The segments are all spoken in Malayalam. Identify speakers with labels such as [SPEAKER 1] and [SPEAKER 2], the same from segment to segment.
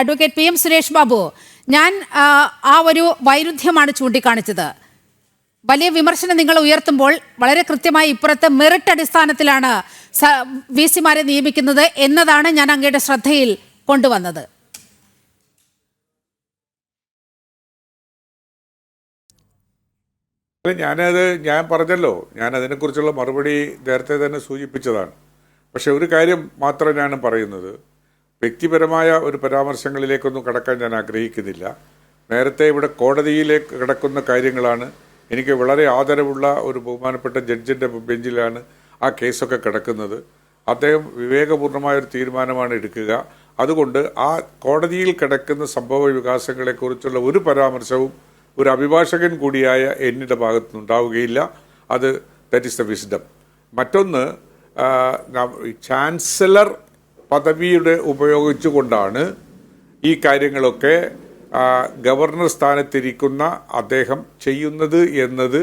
[SPEAKER 1] Advocate P M Suresh Babu ഞാൻ ആ, ഒരു വൈരുദ്ധ്യമാണ് ചൂണ്ടിക്കാണിച്ചത്. വലിയ വിമർശനം നിങ്ങൾ ഉയർത്തുമ്പോൾ വളരെ കൃത്യമായി ഇപ്പുറത്ത് മെറിറ്റ് അടിസ്ഥാനത്തിലാണ് വി സിമാരെ നിയമിക്കുന്നത് എന്നതാണ് ഞാൻ അങ്ങയുടെ ശ്രദ്ധയിൽ കൊണ്ടുവന്നത്.
[SPEAKER 2] ഞാനത് ഞാൻ പറഞ്ഞല്ലോ ഞാൻ അതിനെക്കുറിച്ചുള്ള മറുപടി നേരത്തെ തന്നെ സൂചിപ്പിച്ചതാണ്. പക്ഷെ ഒരു കാര്യം മാത്രം ഞാൻ പറയുന്നത്. വ്യക്തിപരമായ ഒരു പരാമർശങ്ങളിലേക്കൊന്നും കടക്കാൻ ഞാൻ ആഗ്രഹിക്കുന്നില്ല. നേരത്തെ ഇവിടെ കോടതിയിലേക്ക് കിടക്കുന്ന കാര്യങ്ങളാണ്. എനിക്ക് വളരെ ആദരവുള്ള ഒരു ബഹുമാനപ്പെട്ട ജഡ്ജിന്റെ ബെഞ്ചിലാണ് ആ കേസൊക്കെ കിടക്കുന്നത്. അദ്ദേഹം വിവേകപൂർണമായ ഒരു തീരുമാനമാണ് എടുക്കുക. അതുകൊണ്ട് ആ കോടതിയിൽ കിടക്കുന്ന സംഭവ വികാസങ്ങളെക്കുറിച്ചുള്ള ഒരു പരാമർശവും ഒരു അഭിഭാഷകൻ കൂടിയായ എന്നിന്റെ ഭാഗത്തു അത് ദറ്റ് ഇസ് ദ വിസ്ഡം മറ്റൊന്ന് ചാൻസലർ പദവിയുടെ ഉപയോഗിച്ചുകൊണ്ടാണ് ഈ കാര്യങ്ങളൊക്കെ ഗവർണർ സ്ഥാനത്തിരിക്കുന്ന അദ്ദേഹം ചെയ്യുന്നത് എന്നത്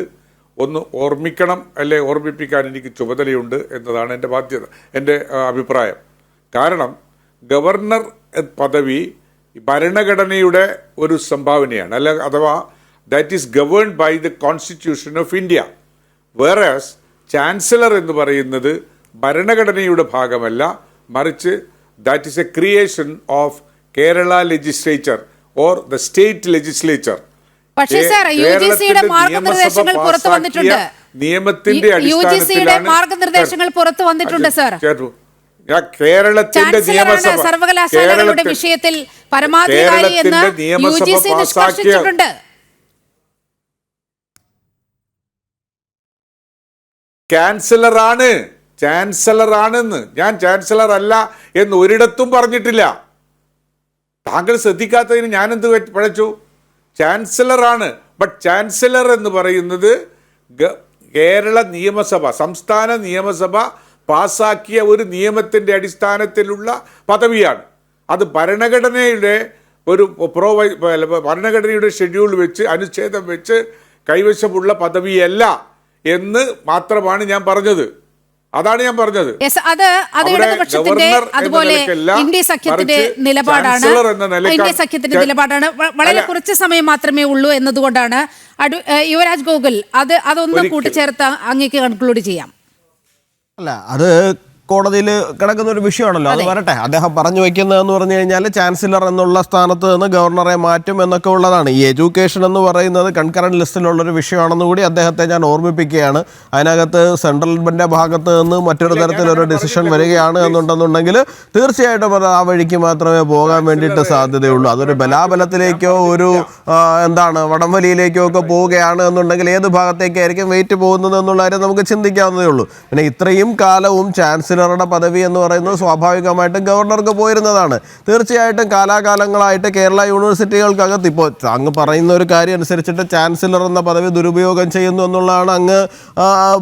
[SPEAKER 2] ഒന്ന് ഓർമ്മിക്കണം അല്ലെ? ഓർമ്മിപ്പിക്കാൻ എനിക്ക് ചുമതലയുണ്ട് എന്നതാണ് എന്റെ ബാധ്യത എന്റെ അഭിപ്രായം. കാരണം ഗവർണർ പദവി ഭരണഘടനയുടെ ഒരു സംഭാവനയാണ്. അല്ല അഥവാ that is governed by the constitution of India വേറെ ചാൻസലർ എന്ന് പറയുന്നത് ഭരണഘടനയുടെ ഭാഗമല്ല മറിച്ച് that is a creation of Kerala legislature or the state legislature
[SPEAKER 1] പക്ഷേ സർ യു ജി സിയുടെ മാർഗനിർദ്ദേശങ്ങൾ പുറത്തു വന്നിട്ടുണ്ട്.
[SPEAKER 2] നിയമത്തിന്റെ
[SPEAKER 1] യു ജി സിയുടെ
[SPEAKER 2] അടിസ്ഥാനത്തിലാണ്
[SPEAKER 1] മാർഗനിർദ്ദേശങ്ങൾ പുറത്തു വന്നിട്ടുണ്ട് സർ
[SPEAKER 2] കേരളത്തിന്റെ നിയമസഭ
[SPEAKER 1] സർവകലാശാലകളുടെ വിഷയത്തിൽ പരമാധികാരി എന്ന് യു ജി സി നിഷ്കർഷിച്ചിട്ടുണ്ട്
[SPEAKER 2] ചാൻസലർ ചാൻസലർ ഞാൻ ചാൻസലർ അല്ല എന്ന് ഒരിടത്തും പറഞ്ഞിട്ടില്ല. താങ്കൾ ശ്രദ്ധിക്കാത്തതിന് ഞാൻ എന്ത് പഴച്ചു? ചാൻസലറാണ്. ബട്ട് ചാൻസലർ എന്ന് പറയുന്നത് കേരള നിയമസഭ സംസ്ഥാന നിയമസഭ പാസാക്കിയ ഒരു നിയമത്തിന്റെ അടിസ്ഥാനത്തിലുള്ള പദവിയാണ്. അത് ഭരണഘടനയുടെ ഒരു പ്രോ ഭരണഘടനയുടെ ഷെഡ്യൂൾ വെച്ച് അനുച്ഛേദം വെച്ച് കൈവശമുള്ള പദവിയല്ല എന്ന് മാത്രമാണ് ഞാൻ പറഞ്ഞത്. അതാണ് ഞാൻ പറഞ്ഞത്.
[SPEAKER 1] യെസ് അത് അത് ഇടതുപക്ഷത്തിന്റെ അതുപോലെ ഇന്ത്യ സഖ്യത്തിന്റെ നിലപാടാണ്. ഇന്ത്യ സഖ്യത്തിന്റെ നിലപാടാണ്. വളരെ കുറച്ച് സമയം മാത്രമേ ഉള്ളൂ എന്നതുകൊണ്ടാണ് യുവരാജ് ഗോകുൽ അത് അതൊന്ന് കൂട്ടിച്ചേർത്ത് അങ്ങേക്ക് കൺക്ലൂഡ് ചെയ്യാം.
[SPEAKER 3] അല്ല അത് കോടതിയിൽ കിടക്കുന്ന ഒരു വിഷയമാണല്ലോ. അത് വരട്ടെ. അദ്ദേഹം പറഞ്ഞു വെക്കുന്നതെന്ന് പറഞ്ഞു കഴിഞ്ഞാൽ ചാൻസലർ എന്നുള്ള സ്ഥാനത്ത് നിന്ന് ഗവർണറെ മാറ്റും എന്നൊക്കെ ഉള്ളതാണ്. ഈ എഡ്യൂക്കേഷൻ എന്ന് പറയുന്നത് കൺകറന്റ് ലിസ്റ്റിലുള്ള ഒരു വിഷയമാണെന്ന് കൂടി അദ്ദേഹത്തെ ഞാൻ ഓർമ്മിപ്പിക്കുകയാണ്. അതിനകത്ത് സെൻട്രൽ ഗവൺമെന്റിന്റെ ഭാഗത്ത് നിന്ന് മറ്റൊരു തരത്തിലൊരു ഡിസിഷൻ വരികയാണ് എന്നുണ്ടെന്നുണ്ടെങ്കിൽ തീർച്ചയായിട്ടും അത് ആ വഴിക്ക് മാത്രമേ പോകാൻ വേണ്ടിയിട്ട് സാധ്യതയുള്ളൂ. അതൊരു ബലാബലത്തിലേക്കോ ഒരു എന്താണ് വടംവലിയിലേക്കോ ഒക്കെ പോവുകയാണ് എന്നുണ്ടെങ്കിൽ ഏത് ഭാഗത്തേക്കായിരിക്കും വെയിറ്റ് പോകുന്നത് എന്നുള്ള കാര്യം നമുക്ക് ചിന്തിക്കാവുന്നതേ ഉള്ളൂ. പിന്നെ ഇത്രയും കാലവും ചാൻസലറുടെ പദവി എന്ന് പറയുന്നത് സ്വാഭാവികമായിട്ടും ഗവർണർക്ക് പോയിരുന്നതാണ്. തീർച്ചയായിട്ടും കാലാകാലങ്ങളായിട്ട് കേരള യൂണിവേഴ്സിറ്റികൾക്കകത്ത് ഇപ്പോൾ അങ്ങ് പറയുന്ന ഒരു കാര്യം അനുസരിച്ചിട്ട് ചാൻസലർ എന്ന പദവി ദുരുപയോഗം ചെയ്യുന്നു എന്നുള്ളതാണ് അങ്ങ്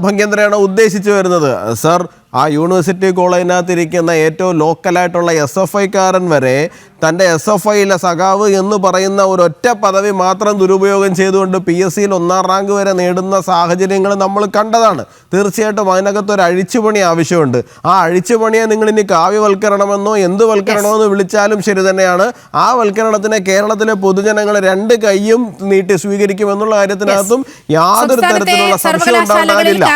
[SPEAKER 3] ഭംഗ്യന്ത്രയാണ് ഉദ്ദേശിച്ചു വരുന്നത്. സർ ആ യൂണിവേഴ്സിറ്റി കോളേജിനകത്ത് ഇരിക്കുന്ന ഏറ്റവും ലോക്കലായിട്ടുള്ള എസ് എഫ് ഐക്കാരൻ വരെ തന്റെ എസ് എഫ് ഐയിലെ സഖാവ് എന്ന് പറയുന്ന ഒരൊറ്റ പദവി മാത്രം ദുരുപയോഗം ചെയ്തുകൊണ്ട് പി എസ് സിയിൽ ഒന്നാം റാങ്ക് വരെ നേടുന്ന സാഹചര്യങ്ങൾ നമ്മൾ കണ്ടതാണ്. തീർച്ചയായിട്ടും അതിനകത്ത് ഒരു അഴിച്ചുപണി ആവശ്യമുണ്ട്. ആ അഴിച്ചുപണിയെ നിങ്ങൾ ഇനി കാവ്യവൽക്കരണമെന്നോ എന്ത് വൽക്കരണമെന്നോ വിളിച്ചാലും ശരി തന്നെയാണ്. ആ വൽക്കരണത്തിനെ കേരളത്തിലെ പൊതുജനങ്ങൾ രണ്ട് കൈയും നീട്ടി സ്വീകരിക്കുമെന്നുള്ള കാര്യത്തിനകത്തും യാതൊരു തരത്തിലുള്ള സംശയം ഉണ്ടാകാനില്ല